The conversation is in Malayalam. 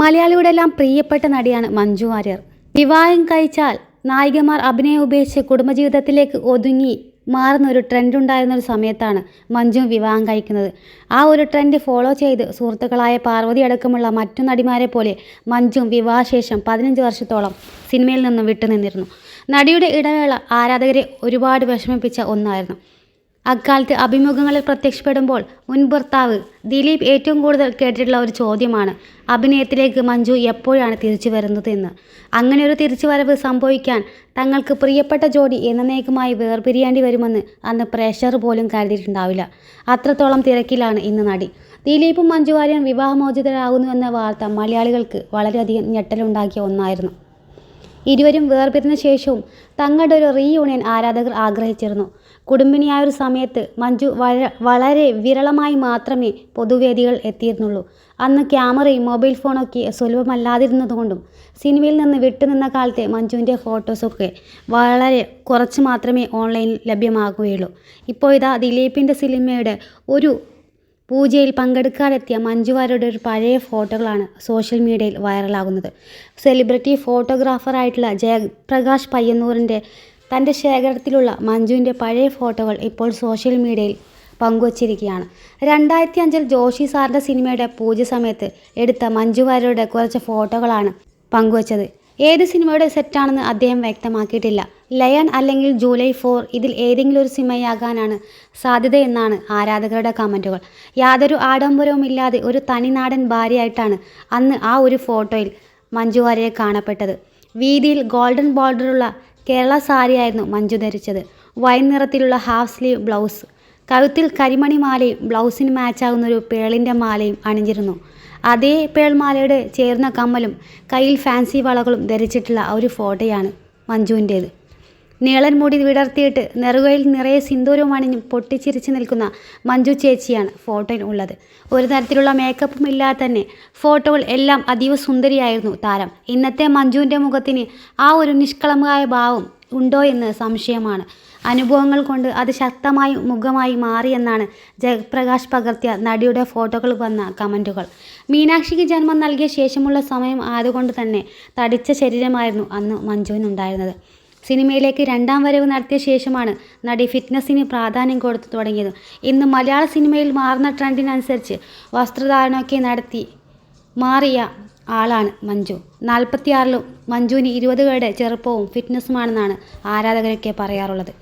മലയാളിയുടെ എല്ലാം പ്രിയപ്പെട്ട നടിയാണ് മഞ്ജു വാര്യർ. വിവാഹം കഴിച്ചാൽ നായികമാർ അഭിനയം ഉപേക്ഷിച്ച് കുടുംബജീവിതത്തിലേക്ക് ഒതുങ്ങി മാറുന്ന ഒരു ട്രെൻഡ് ഉണ്ടായിരുന്ന ഒരു സമയത്താണ് മഞ്ജു വിവാഹം കഴിക്കുന്നത്. ആ ഒരു ട്രെൻഡ് ഫോളോ ചെയ്ത് സുഹൃത്തുക്കളായ പാർവതി അടക്കമുള്ള മറ്റു നടിമാരെ പോലെ മഞ്ജും വിവാഹശേഷം പതിനഞ്ച് വർഷത്തോളം സിനിമയിൽ നിന്നും വിട്ടുനിന്നിരുന്നു. നടിയുടെ ഇടവേള ആരാധകരെ ഒരുപാട് വിഷമിപ്പിച്ച ഒന്നായിരുന്നു. അക്കാലത്ത് അഭിമുഖങ്ങളിൽ പ്രത്യക്ഷപ്പെടുമ്പോൾ മുൻ ഭർത്താവ് ദിലീപ് ഏറ്റവും കൂടുതൽ കേട്ടിട്ടുള്ള ഒരു ചോദ്യമാണ് അഭിനയത്തിലേക്ക് മഞ്ജു എപ്പോഴാണ് തിരിച്ചു വരുന്നത് എന്ന്? അങ്ങനെ ഒരു തിരിച്ചുവരവ് സംഭവിക്കാൻ തങ്ങൾക്ക് പ്രിയപ്പെട്ട ജോഡി എന്നേക്കുമായി വേർപിരിയേണ്ടി വരുമെന്ന് അന്ന് പ്രേഷർ പോലും കരുതിയിട്ടുണ്ടാവില്ല. അത്രത്തോളം തിരക്കിലാണ് ഇന്ന് നടി. ദിലീപും മഞ്ജു വിവാഹമോചിതരാകുന്നു എന്ന വാർത്ത മലയാളികൾക്ക് വളരെയധികം ഞെട്ടലുണ്ടാക്കിയ ഒന്നായിരുന്നു. ഇരുവരും വേർപിരിഞ്ഞ ശേഷവും തങ്ങളുടെ ഒരു റീയൂണിയൻ ആരാധകർ ആഗ്രഹിച്ചിരുന്നു. കുടുംബിനിയായ ഒരു സമയത്ത് മഞ്ജു വളരെ വിരളമായി മാത്രമേ പൊതുവേദികൾ എത്തിയിരുന്നുള്ളൂ. അന്ന് ക്യാമറയും മൊബൈൽ ഫോണൊക്കെ സുലഭമല്ലാതിരുന്നതുകൊണ്ടും സിനിമയിൽ നിന്ന് വിട്ടുനിന്ന കാലത്തെ മഞ്ജുവിന്റെ ഫോട്ടോസൊക്കെ വളരെ കുറച്ച് മാത്രമേ ഓൺലൈനിൽ ലഭ്യമാകുകയുള്ളൂ. ഇപ്പോൾ ഇതാ ദിലീപിന്റെ സിനിമയുടെ ഒരു പൂജയിൽ പങ്കെടുക്കാനെത്തിയ മഞ്ജുവാരുടെ ഒരു പഴയ ഫോട്ടോകളാണ് സോഷ്യൽ മീഡിയയിൽ വൈറലാകുന്നത്. സെലിബ്രിറ്റി ഫോട്ടോഗ്രാഫറായിട്ടുള്ള ജയപ്രകാശ് പയ്യന്നൂറിന്റെ തന്റെ ശേഖരത്തിലുള്ള മഞ്ജുവിന്റെ പഴയ ഫോട്ടോകൾ ഇപ്പോൾ സോഷ്യൽ മീഡിയയിൽ പങ്കുവച്ചിരിക്കുകയാണ്. രണ്ടായിരത്തി അഞ്ചിൽ ജോഷി സാറിന്റെ സിനിമയുടെ പൂജ സമയത്ത് എടുത്ത മഞ്ജു വാര്യരുടെ കുറച്ച് ഫോട്ടോകളാണ് പങ്കുവച്ചത്. ഏത് സിനിമയുടെ സെറ്റാണെന്ന് അദ്ദേഹം വ്യക്തമാക്കിയിട്ടില്ല. ലയൺ അല്ലെങ്കിൽ ജൂലൈ ഫോർ ഇതിൽ ഏതെങ്കിലും ഒരു സിനിമയാകാനാണ് സാധ്യതയെന്നാണ് ആരാധകരുടെ കമന്റുകൾ യാതൊരു ആഡംബരവുമില്ലാതെ ഒരു തനിനാടൻ ഭാര്യയായിട്ടാണ് അന്ന് ആ ഒരു ഫോട്ടോയിൽ മഞ്ജു വാര്യരെ കാണപ്പെട്ടത്. വീതിയിൽ ഗോൾഡൻ ബോർഡറുള്ള കേരള സാരിയായിരുന്നു മഞ്ജു ധരിച്ചത്. വൈൻ നിറത്തിലുള്ള ഹാഫ് സ്ലീവ് ബ്ലൗസ് കഴുത്തിൽ കരിമണി മാലയും ബ്ലൗസിന് മാച്ചാകുന്ന ഒരു പേളിന്റെ മാലയും അണിഞ്ഞിരുന്നു. അതേ പേൾമാലയുടെ ചേർന്ന കമ്മലും കയ്യിൽ ഫാൻസി വളകളും ധരിച്ചിട്ടുള്ള ഒരു ഫോട്ടോയാണ് മഞ്ജുവിന്റേത്. നീളൻ മുടി വിടർത്തിയിട്ട് നെറുകയിൽ നിറയെ സിന്ദൂരവും അണിഞ്ഞും പൊട്ടിച്ചിരിച്ച് നിൽക്കുന്ന മഞ്ജു ചേച്ചിയാണ് ഫോട്ടോയിൽ ഉള്ളത്. ഒരു തരത്തിലുള്ള മേക്കപ്പും ഇല്ലാതെ തന്നെ ഫോട്ടോകൾ എല്ലാം അതീവ സുന്ദരിയായിരുന്നു താരം. ഇന്നത്തെ മഞ്ജുവിന്റെ മുഖത്തിന് ആ ഒരു നിഷ്കളങ്കമായ ഭാവം ഉണ്ടോ എന്ന് സംശയമാണ്. അനുഭവങ്ങൾ കൊണ്ട് അത് ശക്തമായി മുഖമായി മാറിയെന്നാണ് ജയപ്രകാശ് പകർത്തിയ നടിയുടെ ഫോട്ടോകൾ വന്ന കമന്റുകൾ മീനാക്ഷിക്ക് ജന്മം നൽകിയ ശേഷമുള്ള സമയം ആയതുകൊണ്ട് തന്നെ തടിച്ച ശരീരമായിരുന്നു അന്ന് മഞ്ജുവിനുണ്ടായിരുന്നത്. സിനിമയിലേക്ക് രണ്ടാം വരവ് നടത്തിയ ശേഷമാണ് നടി ഫിറ്റ്നസ്സിന് പ്രാധാന്യം കൊടുത്തു തുടങ്ങിയത്. ഇന്ന് മലയാള സിനിമയിൽ മാറുന്ന ട്രെൻഡിനനുസരിച്ച് വസ്ത്രധാരണമൊക്കെ നടത്തി മാറിയ ആളാണ് മഞ്ജു. നാൽപ്പത്തിയാറിലും മഞ്ജുവിന് ഇരുപതുകളുടെ ചെറുപ്പവും ഫിറ്റ്നസ്സുമാണെന്നാണ് ആരാധകരൊക്കെ പറയാറുള്ളത്.